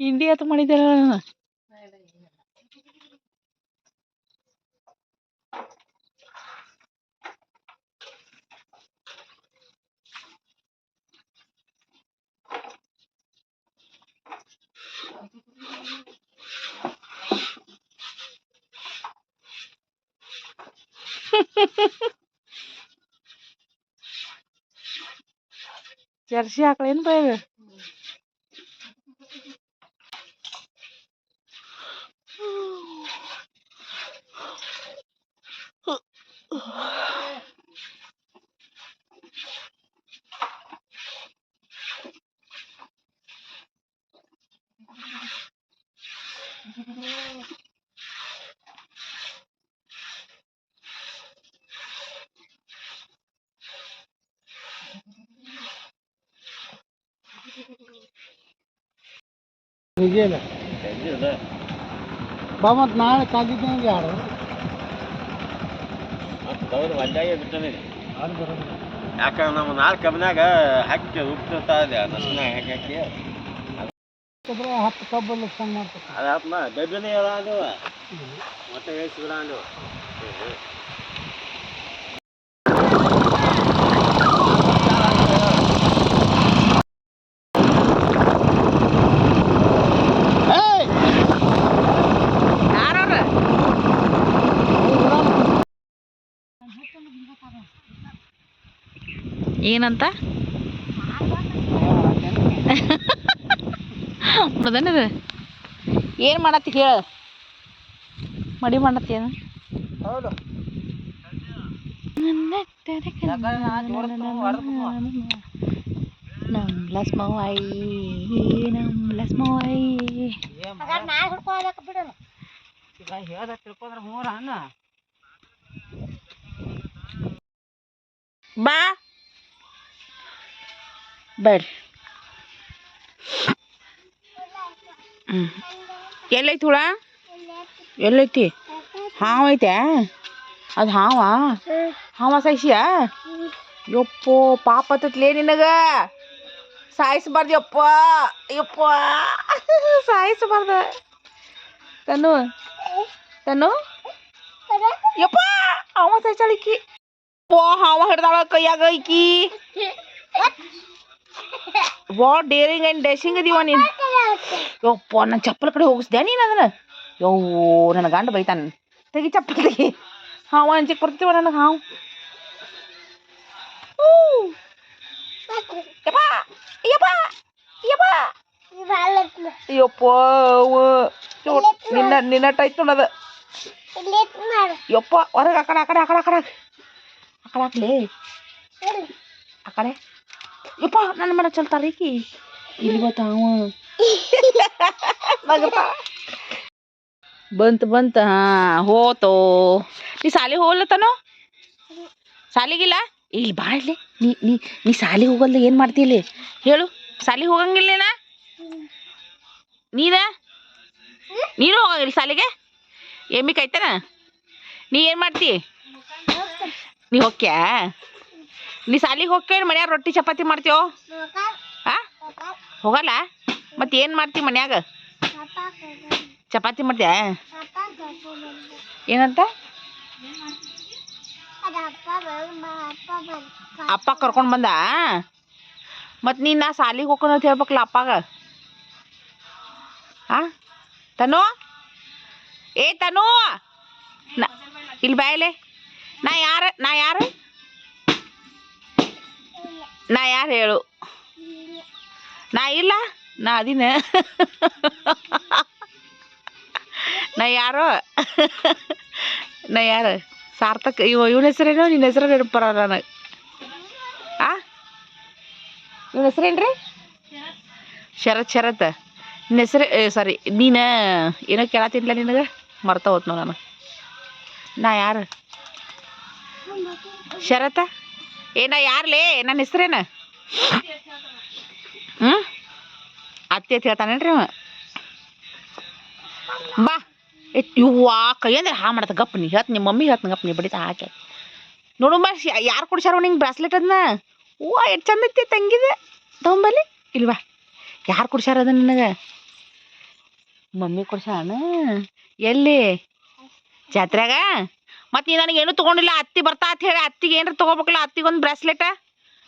ಇಂಡಿ ಹತ್ತು ಮಾಡಿದ್ದೆಲ್ಲ ನಾನು ಜರ್ಸಿ ಆಕಳೇನು ಬೈಗ ಹೀಗೇನ. ಬಾ ನಾಳೆ ಕಾದಿದ್ದಂಗೆ ಯಾರು? ಒಂದಾಗೆ ಬಿಡ್ತಾನೆ ಯಾಕಂದ್ರೆ ನಮ್ಮ ನಾಲ್ಕು ಕಬ್ಬಿನಾಗ ಹಾಕಿ ಉಪ್ತಿರ್ತಾ ಇದೆ ಹಾಕಿ ಹಾಕಿ. ಗೊಬ್ಬರ ಹತ್ತು ಕಬ್ಬು ಲಕ್ಷ ಮಾಡ್ತಾರೆ. ಡಬ್ಬಿನೇ ಅದು ಮತ್ತೆ ಅದು. ಯಾರವ್ರ? ಏನಂತ? ನೋಡದನದ ಏನು ಮಾಡತ್ತಿ ಹೇಳ. ಮಡಿ ಮಾಡತ್ತಿ ಏನು ಹೌದು. ನಮ್ ಲಸ್ಮವಾಯಿ ನಮ್ ಲಸ್ಮವಾಯಿ ಹೇಳ್ದ ತಿಳ್ಕೊಂಡ್ರೆ ಬಾ. ಬರ್ರಿ. ಹ್ಞೂ ಎಲ್ಲೈತಿ ಹುಳ ಎಲ್ಲೈತಿ ಹಾವು ಐತೆ ಅದು ಹಾವ ಹಾವ ಸಾಯಿಸಿಯಾ ಯಪ್ಪೋ ಪಾಪ ಹತ್ತತ್ಲೇ ನಿನಗ ಸಾಯಿಸ್ಬಾರ್ದು ಯಪ್ಪ ಯಪ್ಪ ಸಾಯಿಸ್ಬಾರ್ದ ತನು ತನು ಯಪ್ಪ ಹಾವ ಸಾಯಿಸಾಳಿಕಿ ಓ ಹಾವ ಹಿಡ್ದಾಳ ಕೈಯಾಗ ಐಕಿ ವಾ ಡೇರಿಂಗ್ ಆ್ಯಂಡ್ ಡ್ಯಾಶಿಂಗ್ ಅದೀವ ನೀನು ಯಪ್ಪ ನನ್ನ ಚಪ್ಪಲ್ ಕಡೆ ಹೋಗಿಸ್ದೆ ನೀನು ಅದನ್ನ ಯವ್ವೋ ನನ್ನ ಗಂಡ ಬೈತಾನ ತೆಗಿ ಚಪ್ಪಲ್ ತೆಗಿ ಹಾವ ಅಂಜಿಕ್ ಬರ್ತೀವ ನನಗೆ ಹಾವು ಊ. ಯಪ್ಪ ಯಪ್ಪ ಯಪ್ಪ ಯಪ್ಪ ಅವ್ವ. ಯೋ, ನಿನ್ನ ನಿನ್ನ ಟೈಟ್ ನೋಡದ ಯಪ್ಪ ಹೊರಗೆ ಆ ಕಡೆ ಆ ಕಡೆ ಆ ಕಡೆ ಆ ಕಡೆ ಆ ಕಡೆ ಹಾಕ್ಲಿ ಆ ಕಡೆ ಯಪ್ಪ ನನ್ನ ಮೇಲೆ ಚಲ್ತಾರ ಈಕಿ ಇಲ್ಲಿ ಬತ್ತಾವ ಬಂತ ಬಂತ ಹಾ ಹೋತೋ ನೀ ಸಾಲಿ ಹೋಗ್ಲತ್ತನೋ ಸಾಲಿಗಿಲ್ಲ ಇಲ್ಲಿ ಬಾ ಇಲ್ಲಿ. ನೀ ನೀ ನೀ ಸಾಲಿ ಹೋಗಲ್ಲ ಏನು ಮಾಡ್ತೀಲಿ ಹೇಳು. ಸಾಲಿ ಹೋಗಂಗಿಲ್ಲ ನೀನ? ನೀನ? ನೀನು ಹೋಗಂಗಿಲ್ಲ ಸಾಲಿಗೆ ಎಮ್ಮಿ ಕಾಯ್ತಾನ ನೀ ಏನು ಮಾಡ್ತಿ? ನೀ ಹೋಗ್ಯಾ ನೀ ಸಾಲಿಗೆ ಹೋಗ್ಯ ಮನ್ಯಾಗ ರೊಟ್ಟಿ ಚಪಾತಿ ಮಾಡ್ತೀವೋ ಹಾಂ ಹೋಗಲ್ಲ? ಮತ್ತೆ ಏನು ಮಾಡ್ತಿ ಮನ್ಯಾಗ? ಚಪಾತಿ ಮಾಡ್ತೀಯ ಏನಂತ? ಅಪ್ಪ ಕರ್ಕೊಂಡು ಬಂದ? ಮತ್ತು ನೀನು ನಾ ಸಾಲಿಗೆ ಹೋಗೋಣ ಅಂತ ಹೇಳ್ಬೇಕಲ್ಲ ಅಪ್ಪಾಗ? ಆ? ತನು? ಏ ತನು? ನಾ ಇಲ್ಲಿ ಬಾಯಲೆ ನಾ ಯಾರ ನಾ ಯಾರು? ನಾ ಯಾರು ಹೇಳು? ನಾ ಇಲ್ಲ? ನಾ ಅದಿನ. ನಾ ಯಾರೋ. ನಾ ಯಾರು. ಸಾರ್ಥಕ್, ಇವ ಇವನ ಹೆಸರೇನೋ? ನಿನ್ನ ಹೆಸರು ನೆನಪರ ನನಗೆ. ಆ? ಇವನ ಹೆಸರೇನ್ರಿ? ಶರತ್ ಶರತ್. ನಿನ್ನ ಹೆಸರು ಸಾರಿ ನೀನು ಏನೋ ಕೇಳತ್ತಿಲ್ಲ ನಿನಗೆ? ಮರ್ತಾ ಹೋತ್ನೋ ನಾನು. ನಾ ಯಾರು? ಶರತ? ಏ, ನಾ ಯಾರ್ಲೇ? ನನ್ನ ಹೆಸ್ರೇನ? ಹ್ಞೂ ಅತ್ತೆ ಅಂತ ಹೇಳ್ತಾನೇನ್ರಿ ಅವ? ಬಾ. ಇವ್ವಾ ಕೈ ಅಂದ್ರೆ ಹಾ ಮಾಡತ್ತ ಗಪ್ ನೀ, ಹೇಳ್ತ ನಿಮ್ಮ ಮಮ್ಮಿ, ಹೇಳ್ತ ಗಪ್ ನೀ, ಬಡಿತ ಹಾಕಿ ನೋಡು ಬಾ ಯಾರು ಕೊಡ್ಸ್ಯಾರ ನಿಂಗೆ ಬ್ರಾಸ್ಲೆಟ್ ಅದನ್ನ ಓ, ಎಷ್ಟು ಚಂದ ತಂಗಿದೆ. ತಗೊಂಬಲ್ಲಿ ಇಲ್ವಾ ಯಾರು ಕೊಡ್ಸ್ಯಾರ ಅದನ್ನ ನನಗೆ? ಮಮ್ಮಿ ಕೊಡ್ಸ್ಯಾಣ ಎಲ್ಲಿ? ಜಾತ್ರೆಗ ಮತ್ತು ನೀ ನನಗೇನು ತೊಗೊಂಡಿಲ್ಲ, ಅತ್ತಿ ಬರ್ತಾ ಅಂತ ಹೇಳಿ, ಅತ್ತಿಗೆ ಏನಾರ ತಗೋಬೇಕಲ್ಲ ಅತ್ತಿಗೆ ಒಂದು ಬ್ರಾಸ್ಲೆಟ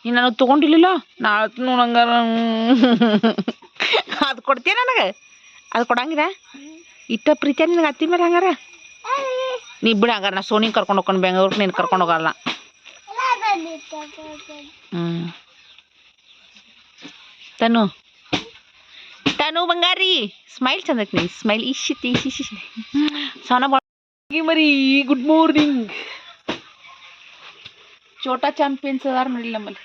ನೀನು ನನಗೆ ತೊಗೊಂಡಿಲ್ಲ ನಾಳೆ ನೋಡಂಗಾರ ಅದು ಕೊಡ್ತೀಯ ನನಗೆ? ಅದು ಕೊಡಂಗಿಲ್ಲ? ಇಟ್ಟ ಪ್ರೀತಿಯ ನಿನಗೆ ಅತ್ತಿ ಮೇಲೆ ಹಂಗಾರ? ನೀ ಬಿಡು ಹಂಗಾರ ನಾ ಸೋನಿಗೆ ಕರ್ಕೊಂಡು ಹೋಗ್ಕೊಂಡು ಬೆಂಗಳೂರಿಗೆ ನೀನು ಕರ್ಕೊಂಡು ಹೋಗಲ್ಲ. ಹ್ಞೂ ತನು. ತನು ಬಂಗಾರಿ ಸ್ಮೈಲ್ ಚಂದ ನೀ ಸ್ಮೈಲ್ ಇಶಿತ್ ಇಶಿ ಸೋನ ಮರಿ ಗುಡ್ ಮಾರ್ನಿಂಗ್ ಚೋಟಾ ಚಾಂಪಿಯನ್ಸ್ ಅದಾರ ನೋಡಿ ನಮ್ಮಲ್ಲಿ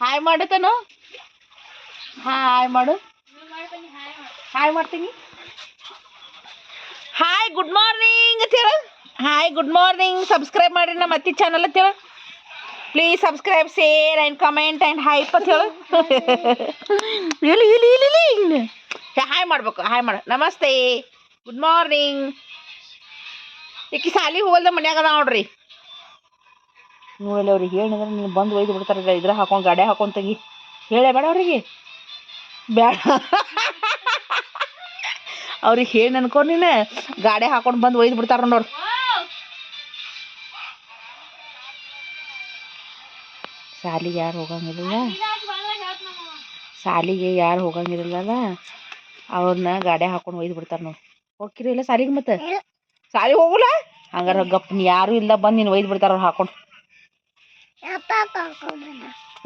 ಹಾಯ್ ಮಾಡು ತನು ಹಾಯ್ ಮಾಡು ಹಾಯ್ ಮಾಡ್ತೀನಿ ಹಾಯ್ ಗುಡ್ ಮಾರ್ನಿಂಗ್ ಅಂತ ಹೇಳು ಹಾಯ್ ಗುಡ್ ಮಾರ್ನಿಂಗ್ ಸಬ್ಸ್ಕ್ರೈಬ್ ಮಾಡಿರಿ ನಮ್ಮ ಅತ್ತಿ ಚಾನಲ್ ಅಂತ ಹೇಳು. Please subscribe share and comment and hype ಅಂತ ಹೇಳು. ಇಲ್ಲಿ ಇಲ್ಲಿ ಇಲ್ಲಿ ಇಲ್ಲಿ ಇಲ್ಲಿ. ಹಾಯ್ ಮಾಡ್ಬೇಕು ಹಾಯ್ ಮಾಡು. ನಮಸ್ತೆ. ಗುಡ್ ಮಾರ್ನಿಂಗ್ ಈಕಿ ಸಾಲಿ ಹೋಗಲ್ದ ಮನ್ಯಾಗ ಅದ ನೋಡ್ರಿ. ನೋಡಲ್ಲ ಅವ್ರಿಗೆ ಹೇಳಿದ್ರೆ ನೀನು ಬಂದು ಒಯ್ದು ಬಿಡ್ತಾರಲ್ಲ ಇದ್ರ ಹಾಕೊಂಡು ಗಾಡಿ ಹಾಕೊಂಡು ತೆಗಿ. ಹೇಳೇ ಬೇಡ ಅವ್ರಿಗೆ. ಬೇಡ. ಅವ್ರಿಗೆ ಹೇಳಿ ಅನ್ಕೊ ನೀನು. ಗಾಡಿ ಹಾಕೊಂಡು ಬಂದು ಒಯ್ದು ಬಿಡ್ತಾರ ನೋಡು ಸಾಲಿಗೆ ಯಾರು ಹೋಗಂಗಿಲ್ಲ ಸಾಲಿಗೆ ಯಾರು ಹೋಗಂಗಿರಲ್ಲ ಅವ್ರನ್ನ ಗಾಡಿ ಹಾಕೊಂಡು ಒಯ್ದು ಬಿಡ್ತಾರ ನೋಡಿ. ಹೋಗ್ಕಿರಿ ಇಲ್ಲ ಸಾಲಿಗೆ ಮತ್ತೆ? ಸಾಲಿಗೆ ಹೋಗಲ್ಲ? ಹಂಗಾರ ಗಪ್ ಯಾರು ಇಲ್ಲ ಬಂದು ನೀನು ಒಯ್ದು ಬಿಡ್ತಾರ ಅವ್ರು ಹಾಕೊಂಡು.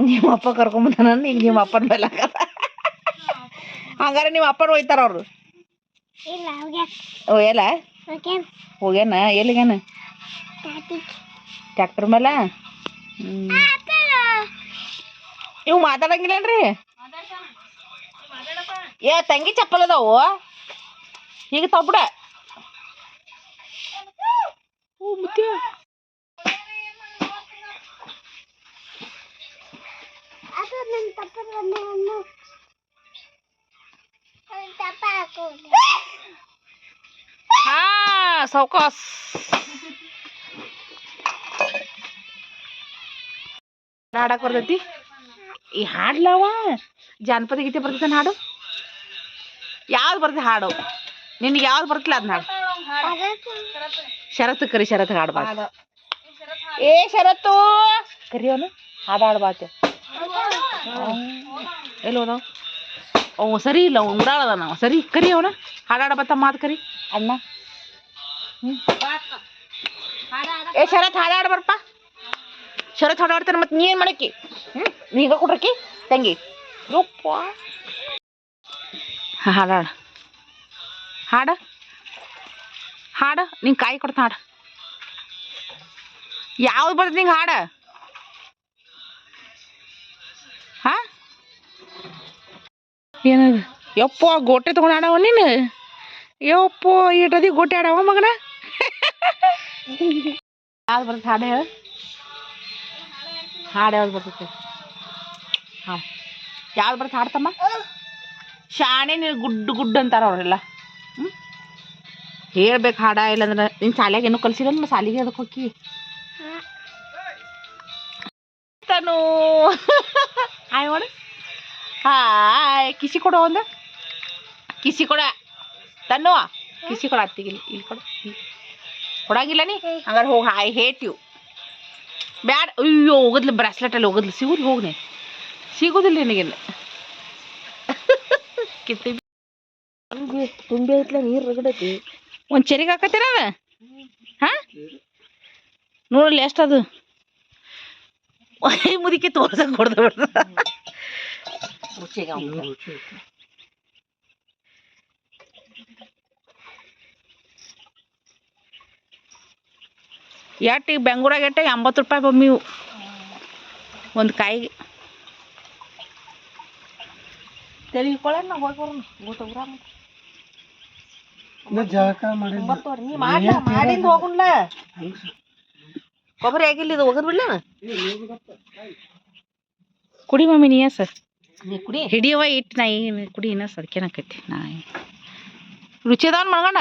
ನಿಮ್ಮ ಅಪ್ಪ ಕರ್ಕೊಂಬಂದಾನ? ಈಗ ನಿಮ್ಮ ಅಪ್ಪನ ಮೇಲೆ ಹಾಕದ. ಹಂಗಾರೆ ನಿಮ್ಮ ಅಪ್ಪನ ಒಯ್ತಾರ ಅವ್ರು? ಓ ಎಲ್ಲ ಹೋಗ್ಯಾನ. ಎಲ್ಲಿಗ್ಯಾನ? ಟ್ಯಾಕ್ಟರ್ ಮೇಲೆ? ಇವು ಮಾತಾಡಂಗಿಲ್ಲೇನ್ರಿ? ಏ ತಂಗಿ ಚಪ್ಪಲ್ ಅದಾವು? ಈಗ ತಬ್ಬಿಡ ಓ ಮತ್ತೆ ಹಾ ಸೌಕಾಸ್ ಹಾಡಕ್ ಬರ್ತೈತಿ ಈ ಹಾಡ್ಲವ ಜಾನಪದ ಗೀತೆ ಬರ್ತೈತೆ ಹಾಡು? ಯಾವ್ದು ಬರ್ತೈತೆ ಹಾಡು? ನಿನ್ಗೆ ಯಾವ್ದು ಬರ್ತಿಲ್ಲ ಅದನ್ನ ಹಾಡು? ಶರತ್ ಕರಿ ಶರತ್ ಹಾಡ್ಬಾ ಏ ಶರತ್ತು! ಕರಿಯೋನು? ಹಾಡು ಹಾಡ್ಬಾತ ಎಲ್ಲಿ ಹೋದವ? ಓ ಸರಿ ಇಲ್ಲ ಉಂಗ್ರಾಳದ ನಾವು. ಸರಿ ಕರಿ ಅವನ ಹಾಡಾಡ ಬತ್ತ ಮಾತು ಕರಿ. ಅಣ್ಣ. ಏ, ಶರತ್ ಹಾಡಾಡ ಬರ್ಪ. ಶರತ್ ಹಾಡಾಡ್ತಾನೆ ಮತ್ತೆ ನೀ ಏನು ಮಾಡಕ್ಕಿ ಹ್ಞೂ ನೀಗ ಕೊಡ್ರಕ್ಕಿ ತಂಗಿ. ಯಪ್ಪ. ಹಾಡಾಡ ಹಾಡ ಹಾಡ. ನಿಂಗೆ ಕಾಯಿ ಕೊಡ್ತಾ ಹಾಡ. ಯಾವ್ದು ಬರ್ತದೆ ನಿಂಗೆ ಹಾಡ? ಹಾ? ಏನದು ಯಪ್ಪ, ಗೋಟೆ ತಗೊಂಡು ಆಡವ ನೀನು? ಯಪ್ಪ ಇಟ್ಟದಿ ಗೋಟೆ ಆಡವ ಮಗನ? ಯಾವ್ದು ಬರ್ತದೆ ಹಾಡು ಹೇಳು. ಹಾಡು ಯಾವ್ದು ಬರ್ತೈತೆ ಹಾಂ. ಯಾವ್ದು ಬರ್ತದೆ ಹಾಡ್ತಮ್ಮ ಶಾಣೆ ನೀನು ಗುಡ್ಡು ಗುಡ್ಡು ಅಂತಾರ ಅವರೆಲ್ಲ. ಹ್ಞೂ ಹೇಳ್ಬೇಕು ಹಾಡ, ಇಲ್ಲಂದ್ರೆ ನಿನ್ನ ಶಾಲೆಗೆ ಏನೂ ಕಲ್ಸಿಲ್ಲ ಸಾಲಿಗೆ ಅದಕ್ಕೆ ಹೋಗಿ ತನು. ಹಾಯ್ ಮಾಡು ಹಾಯ್, ಕಿಸಿ ಕೊಡು ಒಂದು. ಕಿಸಿ ಕೊಡ. ತನ್ನು ಕಿಸಿ ಕೊಡ ಅತ್ತಿಗೆ ಇಲ್ಲಿ ಇಲ್ಲಿ ಕೊಡು. ಕೊಡಂಗಿಲ್ಲ ನೀ? ಹಂಗಾರೆ ಹೋಗಿ ಹಾಯ್ ಹೇಟ್ ಯು ಬ್ಯಾಡ ಅಯ್ಯೋ ಹೋಗದ್ಲು ಬ್ರಾಸ್ಲೆಟಲ್ಲಿ ಹೋಗದ್ಲು. ಸಿಗುದು ಹೋಗ್ನೆ ಸಿಗುದಿಲ್ಲ ನಿನಗಿಲ್ಲ. ಕಿತ್ತಿ ತುಂಬಿ ಐತ್ಲ ನೀರು ರಗಡತಿ ಒಂದು ಚೆರಿಗೆ ಹಾಕತ್ತೀರ ಅದ? ಹಾ? ನೋಡಲಿ ಎಷ್ಟದು? ಮುದಿಕೆ ತೋರ್ಸಕ್ ಹೊಡೆದ ಬಿಡ್ದು. ಎಟ್ಟು ಈಗ ಬೆಂಗ್ಳೂರಾಗ ಎಟ್ಟ ಎಂಬತ್ತು ರೂಪಾಯಿ ಬೊಮ್ಮಿ ಒಂದು ಕಾಯಿಗೆ. ತೆಲಿಕೊಳ್ಳ ಕೊಡಣ್ಣ ಹೋಗಿ ಬರೋಣ. ಮಾಡ್ಲ? ಮಾಡಿಂದ ಹೋಗುಣ್ಲ? ಕೊಬ್ಬರಿ ಆಗಿಲ್ಲ ಇದು ಹೋಗದ್ ಬಿಡ್ಲ ಕುಡಿ ಮಮ್ಮಿ ನೀ ಸರ್? ಕುಡಿ. ಹಿಡಿಯವ ಇಟ್ಟು ನಾ ಏನು ಕುಡಿ ಇನ್ನ ಸದ್ಕೆನಾಕೈತಿ ನಾ ರುಚಿ ಅದಾವನ್ ಮಗಣ್ಣ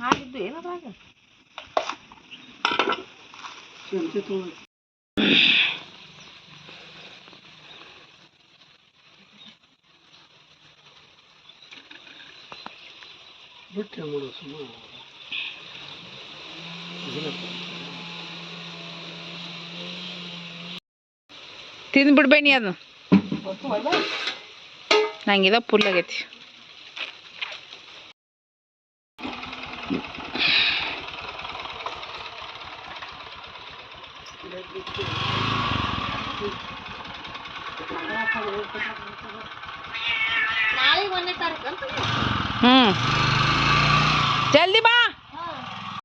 ಹಾಗಿದ್ದು ಏನದ್ರಾಗ ಬಿಟ್ಟೆ ನೋಡು ಸುಮ್ಮ ತಿಂದು ಬಿಡ್ಬೇನಿ ಅದು. ನಂಗಿದ ಪುಲ್ ಆಗೈತಿ